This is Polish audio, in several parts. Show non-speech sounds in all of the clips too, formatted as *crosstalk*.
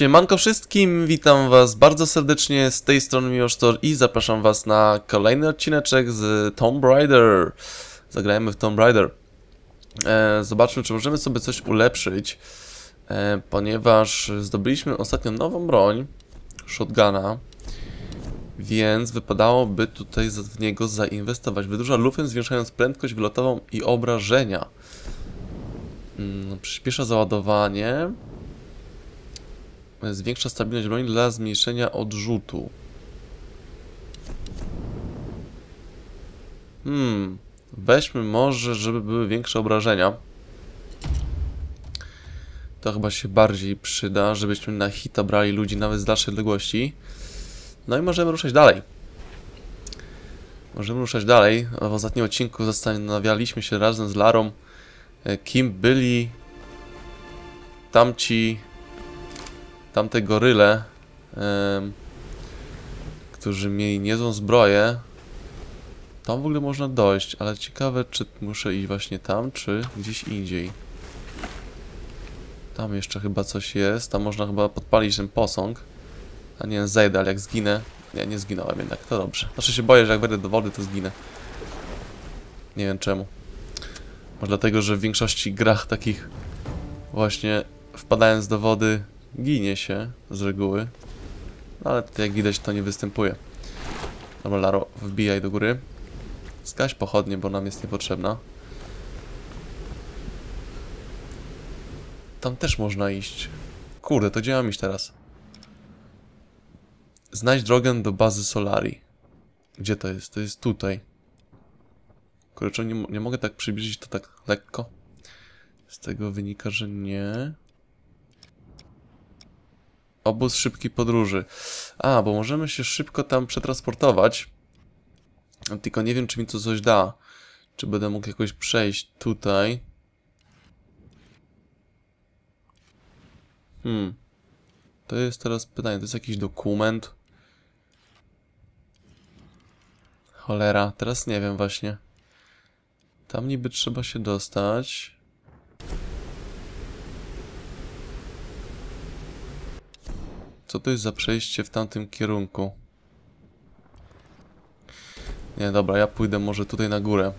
Siemanko wszystkim, witam was bardzo serdecznie z tej strony Miłosztor i zapraszam was na kolejny odcineczek z Tomb Raider. Zagrajmy w Tomb Raider. E, zobaczmy, czy możemy sobie coś ulepszyć, e, ponieważ zdobyliśmy ostatnio nową broń, shotguna, więc wypadałoby tutaj w niego zainwestować. Wydłuża lufę, zwiększając prędkość wylotową i obrażenia. Mm, przyspiesza załadowanie. Zwiększa stabilność broni dla zmniejszenia odrzutu. Hmm. Weźmy może, żeby były większe obrażenia. To chyba się bardziej przyda, żebyśmy na hita brali ludzi nawet z dalszej odległości. No i możemy ruszać dalej. Możemy ruszać dalej. W ostatnim odcinku zastanawialiśmy się razem z Larą, e, kim byli tamci tamte goryle, którzy mieli niezłą zbroję. Tam w ogóle można dojść, ale ciekawe, czy muszę iść właśnie tam, czy gdzieś indziej. Tam jeszcze chyba coś jest, tam można chyba podpalić ten posąg. A nie, zejdę, ale jak zginę... Ja nie zginąłem jednak, to dobrze. Znaczy się boję, że jak wejdę do wody, to zginę. Nie wiem czemu. Może dlatego, że w większości grach takich właśnie wpadając do wody ginie się z reguły. Ale tutaj jak widać to nie występuje. Dobra, Laro, wbijaj do góry. Zgaś pochodnie, bo nam jest niepotrzebna. Tam też można iść. Kurde, to gdzie mam iść teraz? Znajdź drogę do bazy Solari. Gdzie to jest? To jest tutaj. Kurczę, nie, nie mogę tak przybliżyć to tak lekko. Z tego wynika, że nie. Obóz szybkiej podróży. A, bo możemy się szybko tam przetransportować. Tylko nie wiem, czy mi to coś da. Czy będę mógł jakoś przejść tutaj. Hmm. To jest teraz pytanie. To jest jakiś dokument. Cholera, teraz nie wiem właśnie. Tam niby trzeba się dostać. Co to jest za przejście w tamtym kierunku? Nie, dobra, ja pójdę może tutaj na górę.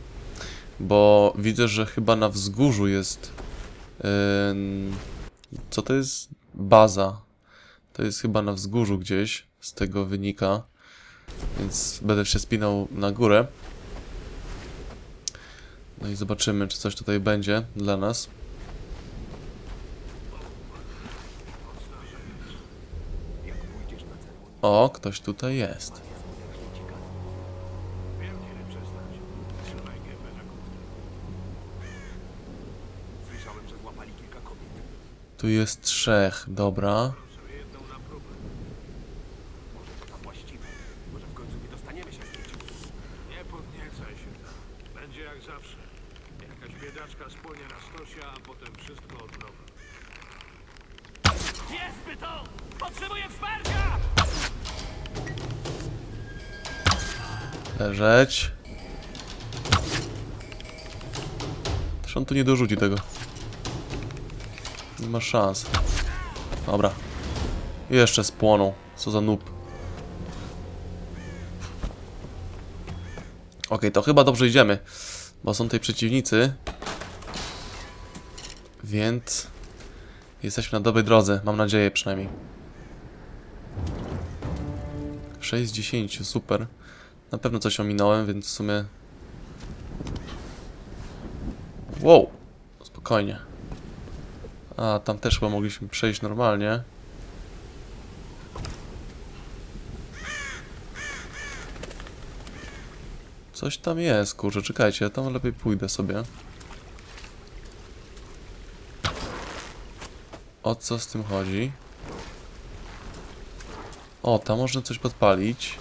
Bo widzę, że chyba na wzgórzu jest... ym, co to jest? Baza. To jest chyba na wzgórzu gdzieś, z tego wynika. Więc będę się spinał na górę. No i zobaczymy, czy coś tutaj będzie dla nas. O, ktoś tutaj jest. Tu jest trzech, dobra. Leżeć. Też on tu nie dorzuci tego. Nie ma szans. Dobra. Jeszcze spłonął. Co za noob. Okej, to chyba dobrze idziemy. Bo są tutaj przeciwnicy. Więc... Jesteśmy na dobrej drodze. Mam nadzieję przynajmniej. 6 z 10, super. Na pewno coś ominąłem, więc w sumie... Wow! Spokojnie. A, tam też chyba mogliśmy przejść normalnie. Coś tam jest, kurczę, czekajcie, tam lepiej pójdę sobie. O co z tym chodzi? O, tam można coś podpalić.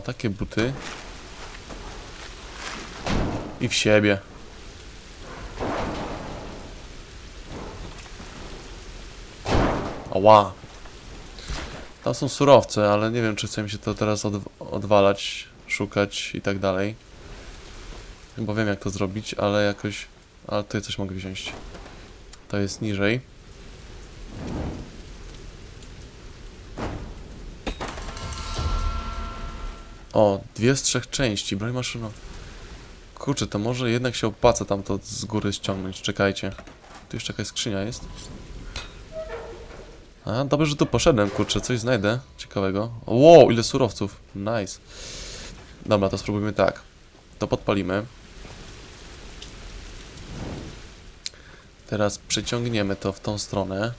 Takie buty. I w siebie. Ała. Tam są surowce, ale nie wiem, czy chce mi się to teraz od, odwalać, szukać i tak dalej. Bo wiem, jak to zrobić, ale jakoś... Ale tutaj coś mogę wziąć. To jest niżej. O, dwie z trzech części, broń maszynowa. Kurczę, to może jednak się opłaca tam to z góry ściągnąć, czekajcie. Tu jeszcze jakaś skrzynia jest. A, dobrze, że tu poszedłem, kurczę, coś znajdę ciekawego. Wow, ile surowców, nice. Dobra, to spróbujmy tak. To podpalimy. Teraz przeciągniemy to w tą stronę.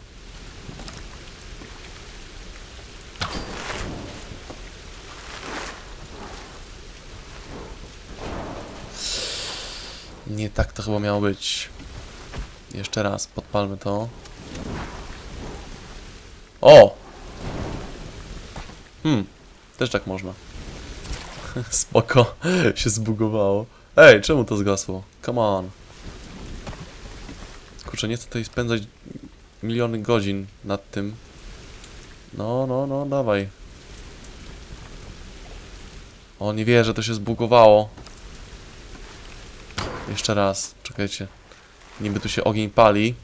Nie tak to chyba miało być. Jeszcze raz, podpalmy to. O! Hmm, też tak można. *laughs* Spoko, się zbugowało. Ej, czemu to zgasło? Come on. Kurczę, nie chcę tutaj spędzać miliony godzin nad tym. No, no, no, dawaj. O, nie wierzę, to się zbugowało. Jeszcze raz, czekajcie. Niby tu się ogień pali.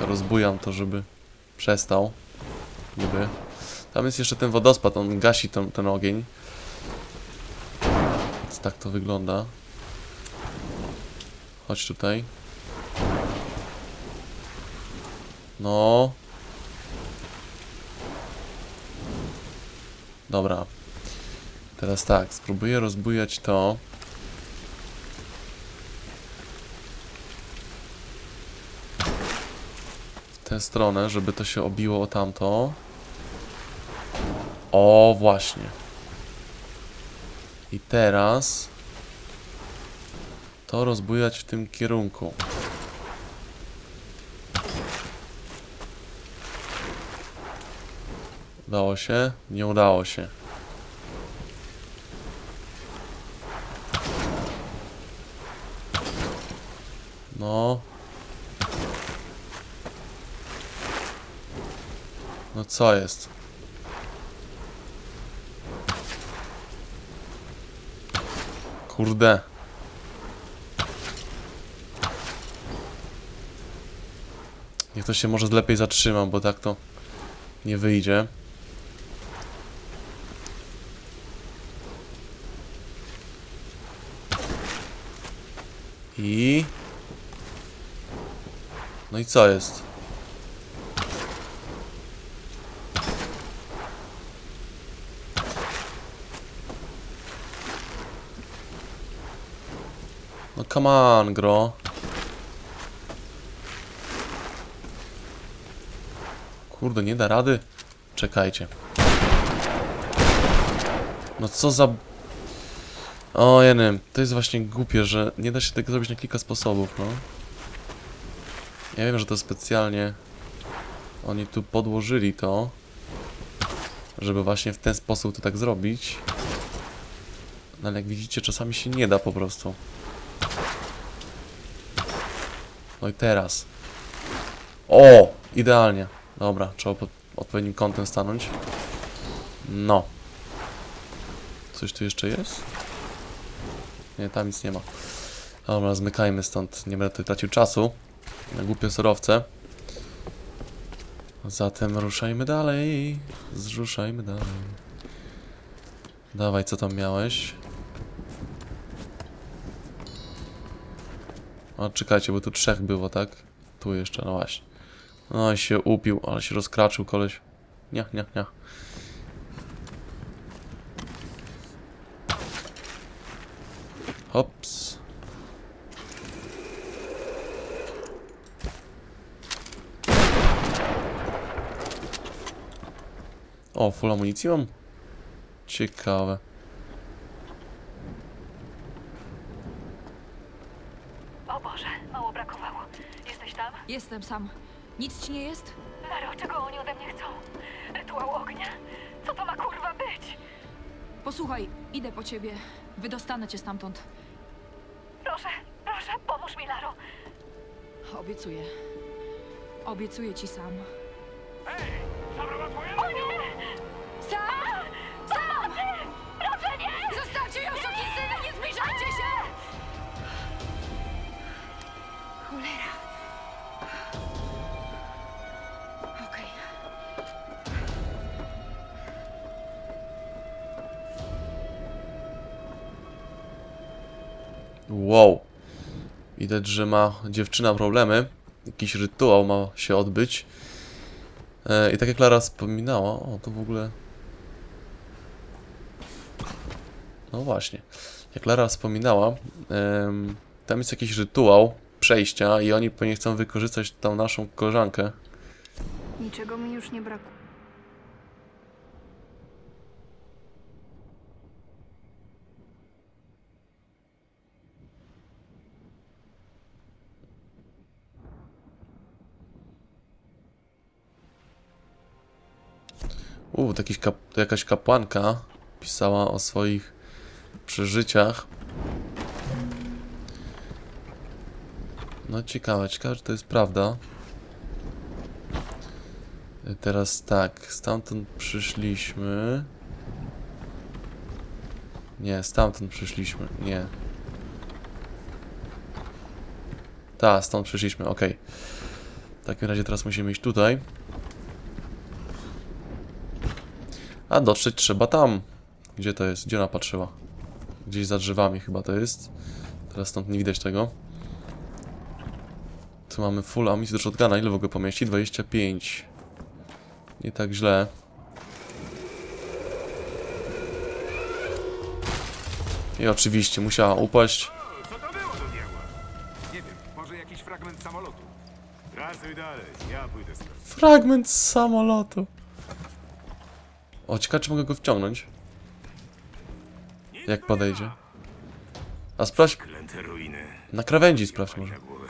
To rozbujam to, żeby przestał. Niby. Tam jest jeszcze ten wodospad, on gasi ten, ten ogień. Więc tak to wygląda. Chodź tutaj. No. Dobra. Teraz tak, spróbuję rozbujać to. Tę stronę, żeby to się obiło o tamto. O, właśnie. I teraz to rozbujać w tym kierunku. Udało się? Nie udało się. No. No co jest? Kurde. Niech to się może lepiej zatrzyma, bo tak to nie wyjdzie. I... No i co jest? Come on, gro. Kurde, nie da rady. Czekajcie. No co za... O, ja nie to jest właśnie głupie, że nie da się tego zrobić na kilka sposobów, no. Ja wiem, że to specjalnie oni tu podłożyli to, żeby właśnie w ten sposób to tak zrobić. No ale jak widzicie, czasami się nie da po prostu. No i teraz. O! Idealnie. Dobra, trzeba pod odpowiednim kątem stanąć. No. Coś tu jeszcze jest? Nie, tam nic nie ma. Dobra, zmykajmy stąd. Nie będę tutaj tracił czasu na głupie surowce. Zatem ruszajmy dalej. Zruszajmy dalej. Dawaj, co tam miałeś? O, czekajcie, bo tu trzech było, tak? Tu jeszcze, no właśnie. No i się upił, ale się rozkraczył koleś. Nie, nie, nie. Hops. O, full amunicji mam? Ciekawe. O Boże, mało brakowało. Jesteś tam? Jestem sam. Nic ci nie jest? Laro, czego oni ode mnie chcą? Rytuał ognia? Co to ma kurwa być? Posłuchaj, idę po ciebie. Wydostanę cię stamtąd. Proszę, proszę, pomóż mi, Laro. Obiecuję. Obiecuję ci sam. Hej! Zabrała twoje Widać, że ma dziewczyna problemy. Jakiś rytuał ma się odbyć. E, I tak jak Lara wspominała, o to w ogóle... No właśnie. Jak Lara wspominała, tam jest jakiś rytuał przejścia i oni pewnie chcą wykorzystać tą naszą koleżankę. Niczego mi już nie brakuje. U, to, jakiś kap jakaś kapłanka pisała o swoich przeżyciach. No ciekawe, ciekawe, czy to jest prawda. Y, Teraz tak, stamtąd przyszliśmy. Nie, stamtąd przyszliśmy, nie. Ta, stąd przyszliśmy, okej. W takim razie teraz musimy iść tutaj. A dotrzeć trzeba tam. Gdzie to jest? Gdzie ona patrzyła? Gdzieś za drzewami chyba to jest. Teraz stąd nie widać tego. Tu mamy full amunicji do shotguna. Ile w ogóle pomieści? 25. Nie tak źle. I oczywiście musiała upaść. Co to było do diabła? Nie wiem, może jakiś fragment samolotu. Dalej, ja pójdę sprawdzić. Fragment z samolotu. O, ciekawe czy mogę go wciągnąć. Jak podejdzie. A sprawdź, na krawędzi sprawdź może. Na głowę.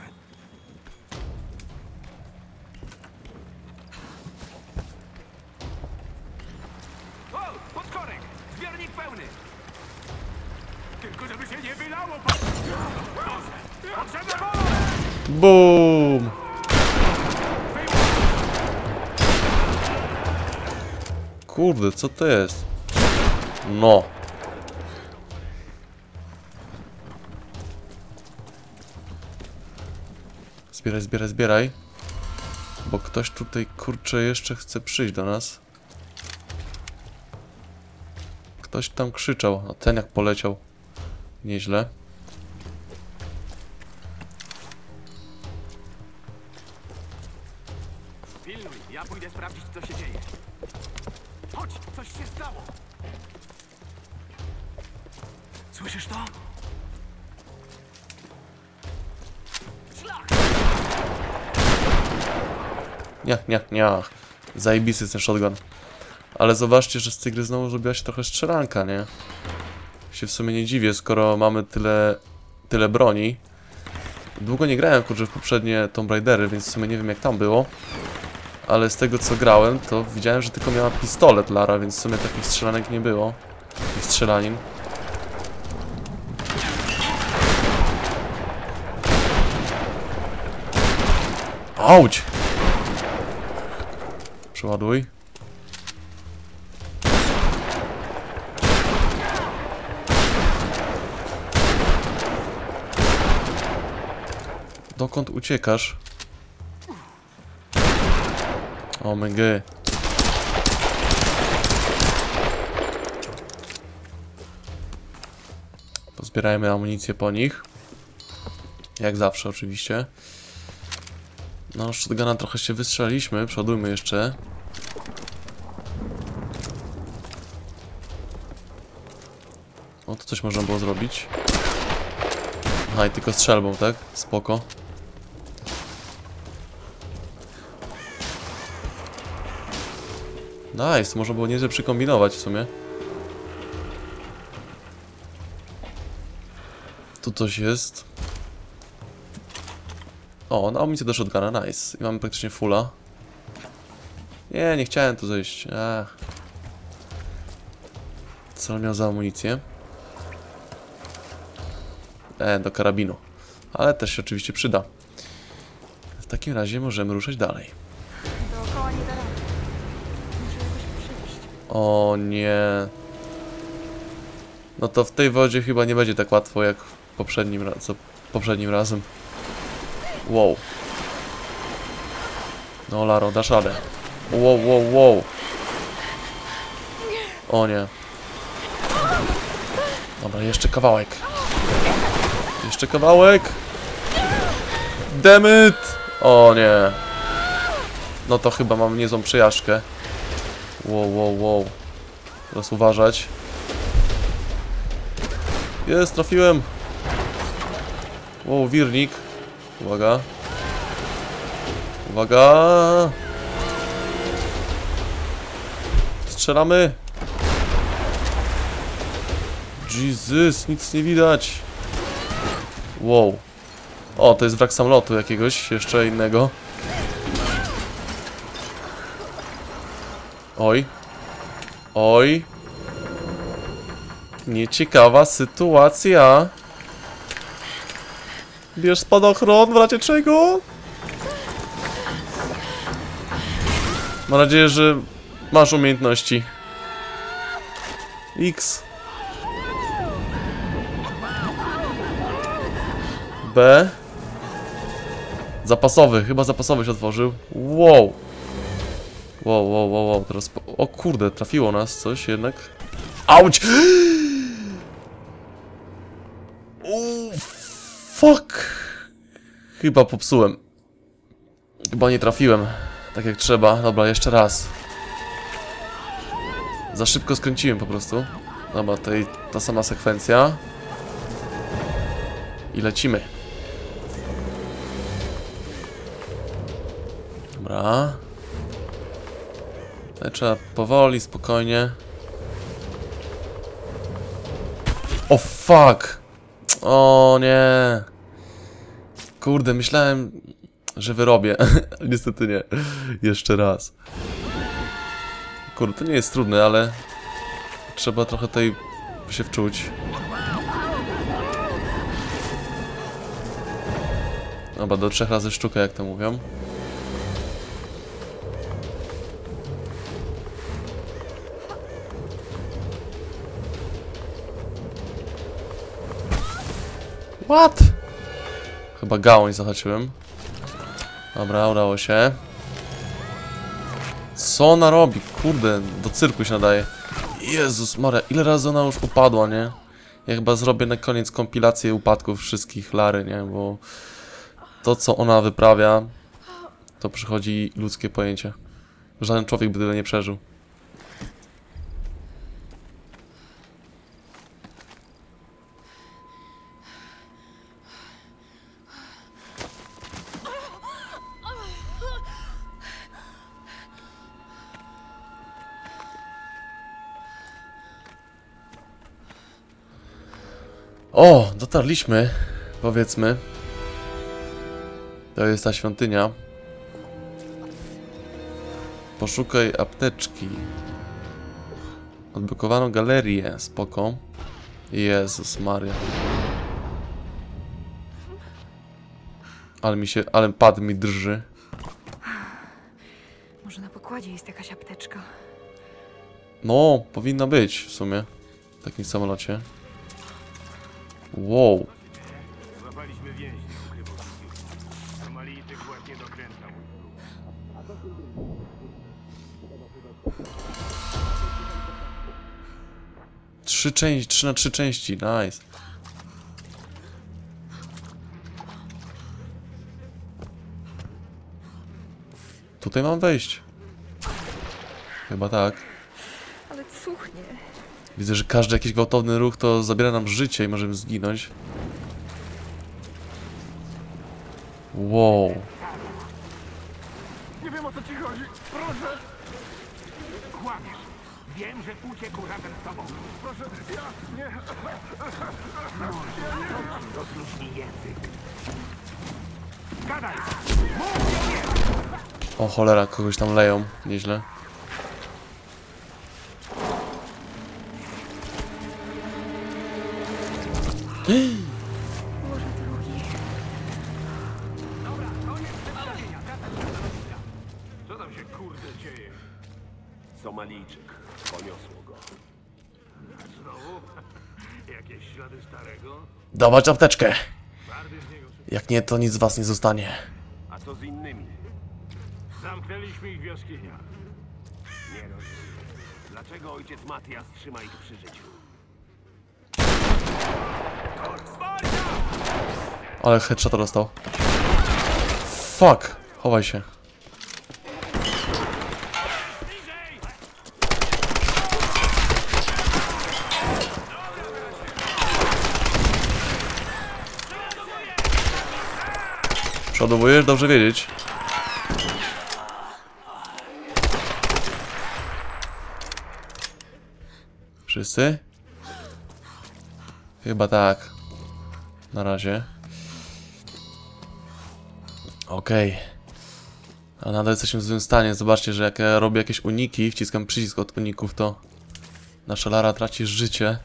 O, podkorek! Zbiornik pełny! Tylko żeby się nie wylało po... Boże, Potrzebna wola! BUM! Kurde, co to jest? No. Zbieraj, zbieraj, zbieraj. Bo ktoś tutaj, kurczę, jeszcze chce przyjść do nas. Ktoś tam krzyczał, a ten jak poleciał. Nieźle. Niach, niach, niach. Ten shotgun. Ale zobaczcie, że z tej gry znowu zrobiła się trochę strzelanka, nie? Się w sumie nie dziwię, skoro mamy tyle, tyle broni. Długo nie grałem, kurczę, w poprzednie Tomb Raidery, więc w sumie nie wiem jak tam było. Ale z tego co grałem, to widziałem, że tylko miała pistolet Lara, więc w sumie takich strzelanek nie było. Takich strzelanin. Auć! Przeładuj. Dokąd uciekasz? O g. Pozbierajmy amunicję po nich. Jak zawsze oczywiście. No, shotguna trochę się wystrzeliśmy. Przodujmy jeszcze. O, to coś można było zrobić. Aha, i tylko strzelbą, tak? Spoko. Nice, można było nieźle przykombinować w sumie. Tu coś jest. O, na amunicję do shotguna, nice. I mamy praktycznie fulla. Nie, nie chciałem tu zejść. Ach. Co on miał za amunicję? E, do karabinu. Ale też się oczywiście przyda. W takim razie możemy ruszać dalej. Dookoła nie da rady. Muszę jakoś przejść. O nie. No to w tej wodzie chyba nie będzie tak łatwo jak poprzednim, co poprzednim razem. Wow. No Laro, dasz radę. Wow, wow, wow. O nie. Dobra, jeszcze kawałek. Jeszcze kawałek. Demyt! O nie. No to chyba mam niezłą przejażdżkę. Wow, wow, wow. Teraz uważać. Jest, trafiłem. Wow, wirnik. Uwaga. Uwaga. Strzelamy. Jesus, nic nie widać. Wow. O, to jest wrak samolotu jakiegoś, jeszcze innego. Oj. Oj. Nieciekawa sytuacja. Bierz spadochron, w razie czego? Mam nadzieję, że masz umiejętności. X. B. Zapasowy, chyba zapasowy się otworzył. Wow. Wow, wow, wow, wow. Teraz. O kurde, trafiło nas coś jednak. Auć! Uuu, fuck. Chyba popsułem. Chyba nie trafiłem. Tak jak trzeba. Dobra, jeszcze raz. Za szybko skręciłem po prostu. Dobra, tej, ta sama sekwencja. I lecimy. Dobra. Tutaj trzeba powoli, spokojnie. O fuck! O nie! Kurde, myślałem, że wyrobię. *laughs* Niestety nie. Jeszcze raz. Kurde, to nie jest trudne, ale trzeba trochę tutaj się wczuć. Dobra, do trzech razy sztukę, jak to mówią. What? Chyba gałąź zahaczyłem. Dobra, udało się. Co ona robi? Kurde, do cyrku się nadaje. Jezus Maria, ile razy ona już upadła, nie? Ja chyba zrobię na koniec kompilację upadków wszystkich Lary, nie? Bo to, co ona wyprawia, to przychodzi ludzkie pojęcie. Żaden człowiek by tyle nie przeżył. O, dotarliśmy, powiedzmy. To jest ta świątynia. Poszukaj apteczki. Odblokowano galerię, spoko. Jezus Maria. Ale mi się, ale pad mi drży. Może na pokładzie jest jakaś apteczka. No, powinna być w sumie. W takim samolocie. Wow. Złapaliśmy więźnia, ukrywał się. Somalijczyk właśnie dokręcał. Trzy części, trzy na trzy części, nice. Tutaj mam wejść. Chyba tak. Ale cuchnie. Widzę, że każdy jakiś gwałtowny ruch to zabiera nam życie i możemy zginąć. Wow. Nie wiem o co ci chodzi. Proszę. Kłamiesz. Wiem, że uciekł razem z tobą. Proszę, ja nie... Rozluź mi język. Gadaj! O cholera, kogoś tam leją. Nieźle. Somalijczyk. Poniosło go. Znowu? *laughs* Jakieś ślady starego? Dawać apteczkę. Jak nie, to nic z was nie zostanie. A co z innymi? Zamknęliśmy ich w jaskiniach. Nie rozumiem. Dlaczego ojciec Matias trzyma ich przy życiu? Ale headshot dostał. Fuck! Chowaj się. Przodowujesz? Dobrze wiedzieć. Wszyscy? Chyba tak. Na razie. Okej. A nadal jesteśmy w złym stanie. Zobaczcie, że jak ja robię jakieś uniki, wciskam przycisk od uników, to nasza Lara traci życie.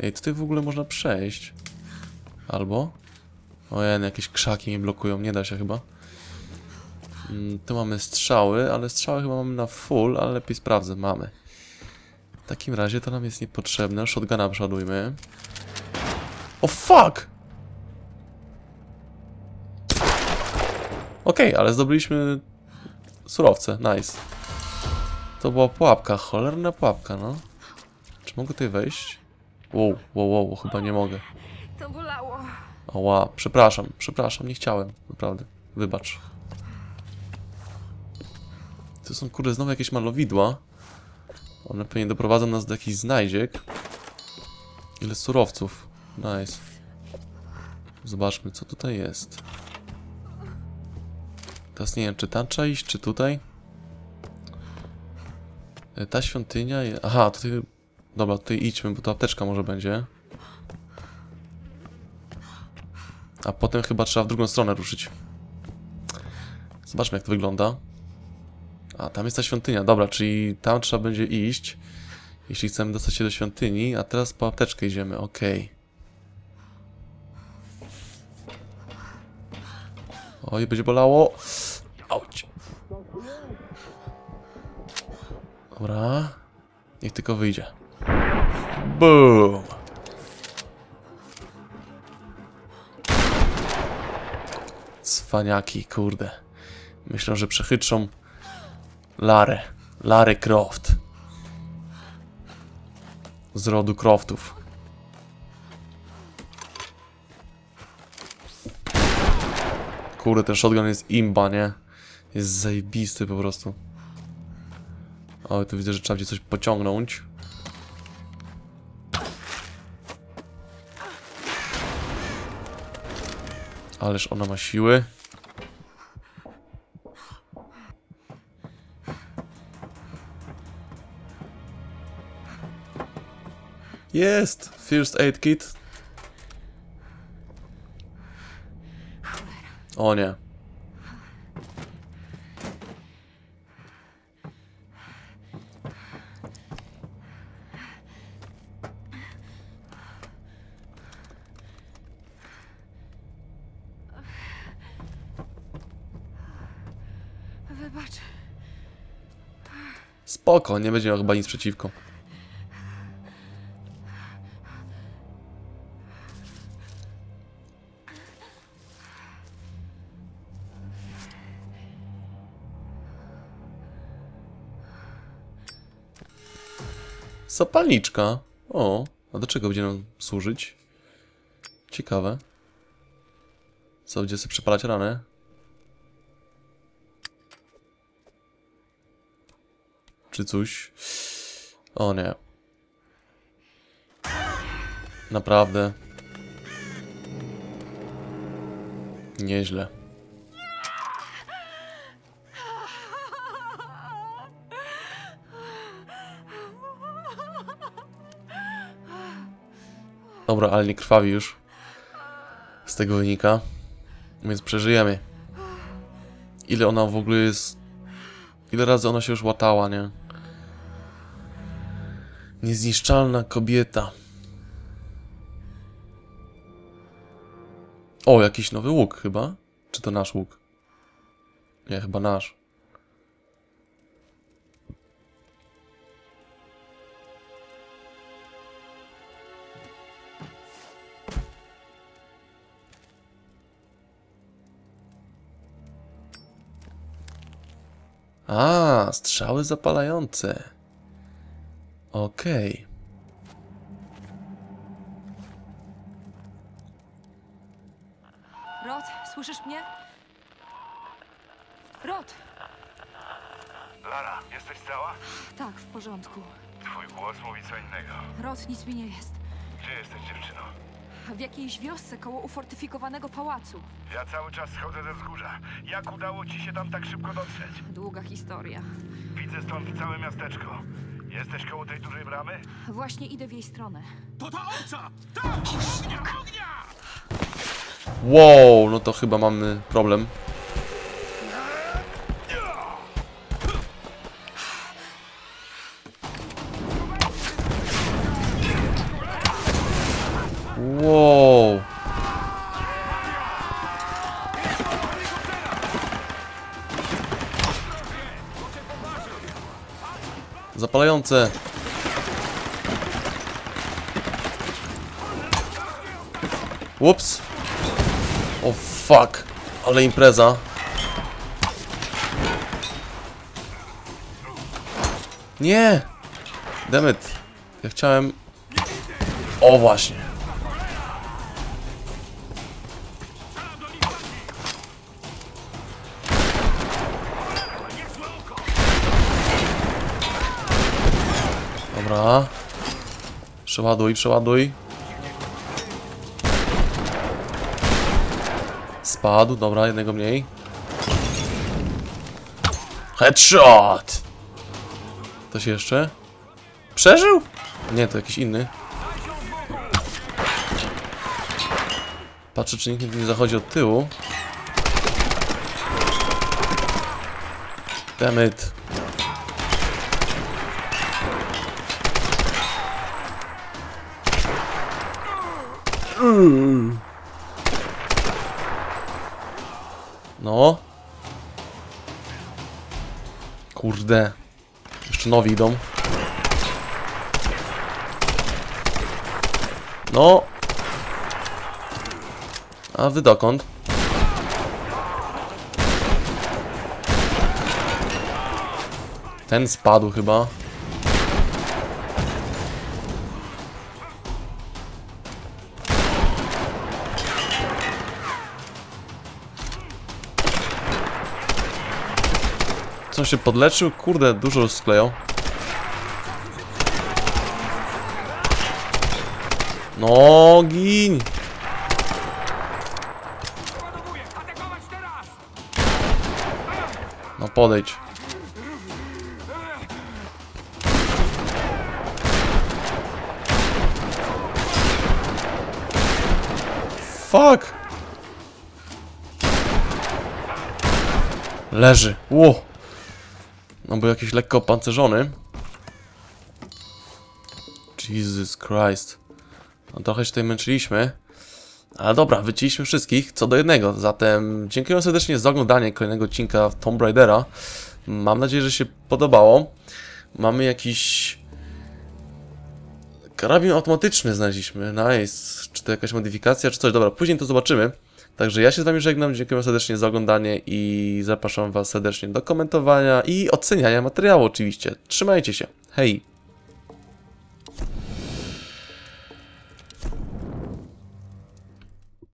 Ej, tutaj w ogóle można przejść. Albo? Ojej, jakieś krzaki mnie blokują, nie da się chyba. Mm, tu mamy strzały, ale strzały chyba mamy na full, ale lepiej sprawdzę, mamy. W takim razie to nam jest niepotrzebne. Shotguna przodujmy. O fuck! Okej, ale zdobyliśmy surowce, nice. To była pułapka, cholerna pułapka, no. Czy mogę tutaj wejść? Wow, wow, wow, chyba nie mogę. To bolało. Oła, przepraszam, przepraszam, nie chciałem, naprawdę. Wybacz. To są kurde znowu jakieś malowidła. One pewnie doprowadzą nas do jakichś znajdziek. Ile surowców. Nice. Zobaczmy, co tutaj jest. Teraz nie wiem, czy tam trzeba iść, czy tutaj? E, Ta świątynia... Je... Aha, tutaj... Dobra, tutaj idźmy, bo to apteczka może będzie. A potem chyba trzeba w drugą stronę ruszyć. Zobaczmy jak to wygląda. A, tam jest ta świątynia. Dobra, czyli tam trzeba będzie iść. Jeśli chcemy dostać się do świątyni. A teraz po apteczkę idziemy, okej. Oj, będzie bolało. Auć. Dobra. Niech tylko wyjdzie. Boom. Cwaniaki, kurde. Myślę, że przechytrzą Larę. Larę Croft. Z rodu Croftów. Kurde, ten shotgun jest imba, nie? Jest zajebisty po prostu. O, tu widzę, że trzeba gdzie coś pociągnąć. Ależ ona ma siły. Jest! First aid kit. O nie. Spoko, nie będzie miał chyba nic przeciwko. Zapalniczka. O, a do czego będzie nam służyć? Ciekawe. Co, będzie sobie przepalać ranę? czy coś. O nie. Naprawdę. Nieźle. Dobra, ale nie krwawi już. Z tego wynika. Więc przeżyjemy. Ile ona w ogóle jest Ile razy ona się już łatała, nie? Niezniszczalna kobieta. O, jakiś nowy łuk chyba? Czy to nasz łuk? Nie, chyba nasz. A, strzały zapalające. Okej. Rod, słyszysz mnie? Rod! Lara, jesteś cała? Tak, w porządku. Twój głos mówi co innego. Rod, nic mi nie jest. Gdzie jesteś, dziewczyno? W jakiejś wiosce koło ufortyfikowanego pałacu. Ja cały czas schodzę ze wzgórza. Jak udało ci się tam tak szybko dotrzeć? Długa historia. Widzę stąd całe miasteczko. Jesteś koło tej dużej bramy? Właśnie idę w jej stronę. To ta owca! Tak! Ognia! Ognia! Wow, no to chyba mamy problem. Zapalające. Ups. O fuck, ale impreza. Nie! Demet. Ja chciałem... O właśnie. Dobra. Przeładuj, przeładuj. Spadł, dobra, jednego mniej. Headshot! Ktoś jeszcze? Przeżył? Nie, to jakiś inny. Patrzę, czy nikt nie zachodzi od tyłu. Damn it. No. Kurde. Jeszcze nowi idą. No. A wy dokąd? Ten spadł chyba. Się podleczył? Kurde, dużo sklejał. No, gin! No podejdź. Fuck! Leży. Ło! No był jakiś lekko opancerzony. Jesus Christ. No trochę się tutaj męczyliśmy. Ale dobra, wycięliśmy wszystkich, co do jednego. Zatem dziękuję serdecznie za oglądanie kolejnego odcinka Tomb Raidera. Mam nadzieję, że się podobało. Mamy jakiś... Karabin automatyczny znaleźliśmy. Nice. Czy to jakaś modyfikacja, czy coś? Dobra, później to zobaczymy. Także ja się z Wami żegnam, dziękuję serdecznie za oglądanie i zapraszam Was serdecznie do komentowania i oceniania materiału oczywiście. Trzymajcie się. Hej!